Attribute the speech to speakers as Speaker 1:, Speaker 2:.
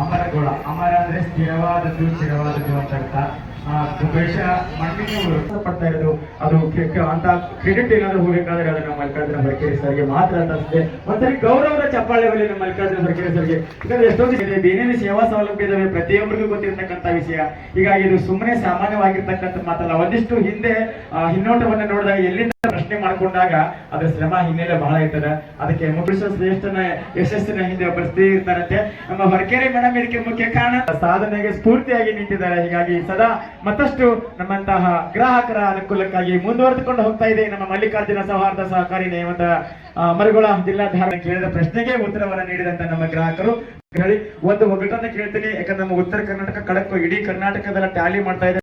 Speaker 1: ಅಮರಗೋಳ ಅಮರ ಅಂದ್ರೆ ಸ್ಥಿರವಾದದ್ದು ಸ್ಥಿರವಾದದ್ದು ಅಂತ ಅರ್ಥ. ಆ, ಮಣ್ಣಿನ ಪಡ್ತಾ ಇರೋದು ಅದು ಅಂತ ಕ್ರೆಡಿಟ್ ಏನಾದ್ರು ಹೋಗಬೇಕಾದ್ರೆ ಅದನ್ನ ಮಲ್ಲಿಕಾರ್ಜುನ ಬರ್ಕೇರಿ ಸರ್ಗೆ ಮಾತ್ರ ಅನ್ಸುತ್ತೆ. ಒಂದ್ಸರಿ ಗೌರವದ ಚಪ್ಪಾಳೆ ನಮ್ಮ ಮಲ್ಲಿಕಾರ್ಜುನ ಬರ್ಕೇರಿ ಸರ್ಗೆ. ಯಾಕಂದ್ರೆ ಎಷ್ಟೊಂದು ಇದೆ ಬೇನೇನು ಸೇವಾ ಸೌಲಭ್ಯ ಇದಾವೆ ಪ್ರತಿಯೊಬ್ಬರಿಗೂ ಗೊತ್ತಿರ್ತಕ್ಕಂಥ ವಿಷಯ. ಈಗ ಇದು ಸುಮ್ಮನೆ ಸಾಮಾನ್ಯವಾಗಿರ್ತಕ್ಕಂಥ ಮಾತಲ್ಲ ಒಂದಿಷ್ಟು ಹಿಂದೆ ಹಿನ್ನೋಟವನ್ನ ನೋಡಿದಾಗ ಎಲ್ಲಿಂದ ಪ್ರಶ್ನೆ ಮಾಡ್ಕೊಂಡಾಗ ಅದ್ರ ಶ್ರಮ ಹಿನ್ನೆಲೆ ಬಹಳ ಇರ್ತದೆ. ಅದಕ್ಕೆ ಮುಗಿಸೋ ಶ್ರೇಷ್ಠನ ಯಶಸ್ಸಿನ ಹಿಂದೆ ಸ್ತ್ರೀ ಇರ್ತಾರಂತೆ. ನಮ್ಮ ಹೊರಕೆರೆ ಮೇಡಮ್ ಇದಕ್ಕೆ ಮುಖ್ಯ ಕಾರಣ ಸಾಧನೆಗೆ ಸ್ಫೂರ್ತಿಯಾಗಿ ನಿಂತಿದ್ದಾರೆ. ಹೀಗಾಗಿ ಸದಾ ಮತ್ತಷ್ಟು ನಮ್ಮಂತಹ ಗ್ರಾಹಕರ ಅನುಕೂಲಕ್ಕಾಗಿ ಮುಂದುವರೆದುಕೊಂಡು ಹೋಗ್ತಾ ಇದೆ ನಮ್ಮ ಮಲ್ಲಿಕಾರ್ಜುನ ಸೌಹಾರ್ದ ಸಹಕಾರಿ ನೇಮದ ಮರಗೋಳ ಜಿಲ್ಲಾಧಾರ ಕೇಳಿದ ಪ್ರಶ್ನೆಗೆ ಉತ್ತರವನ್ನು ನೀಡಿದಂತ ನಮ್ಮ ಗ್ರಾಹಕರು. ಒಂದು ಒಗ್ಗಟ್ಟನ್ನ ಕೇಳ್ತೀನಿ. ಯಾಕಂದ್ರೆ ನಮ್ಮ ಉತ್ತರ ಕರ್ನಾಟಕ, ಕಡಕು, ಇಡೀ ಕರ್ನಾಟಕದಲ್ಲ ಟ್ಯಾಲಿ ಮಾಡ್ತಾ ಇದೆ